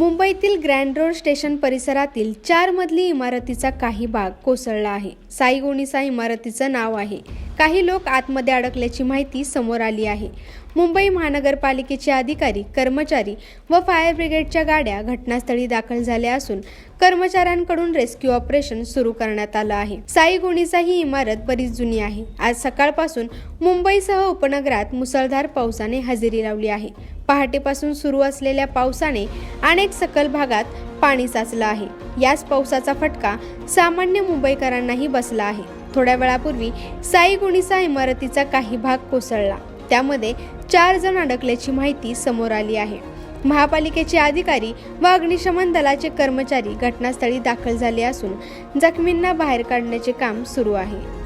मुंबईतील grand road station परिसरातील चार मजली इमारतीचा काही भाग कोसळला आहे. साईगोणीचा इमारतीचं नाव आहे. काही लोक आतमध्ये अडकल्याची माहिती समोर आली आहे. मुंबई महानगरपालिकेचे अधिकारी कर्मचारी व फायर ब्रिगेडच्या गाड्या घटनास्थळी दाखल झाल्या असून कर्मचाऱ्यांकडून रेस्क्यू ऑपरेशन सुरू करण्यात आलं आहे. साई ही इमारत बरीच जुनी आहे. आज सकाळपासून मुंबईसह उपनगरात मुसळधार पावसाने हजेरी लावली आहे. पहाटेपासून सुरू असलेल्या पावसाने अनेक सकल भागात पाणी साचलं आहे. याच पावसाचा फटका सामान्य मुंबईकरांनाही बसला आहे. थोड्या वेळापूर्वी साई गुणीसा इमारतीचा काही भाग कोसळला. त्यामध्ये चार जण अडकल्याची माहिती समोर आली आहे. महापालिकेचे अधिकारी व अग्निशमन दलाचे कर्मचारी घटनास्थळी दाखल झाले असून जखमींना बाहेर काढण्याचे काम सुरू आहे.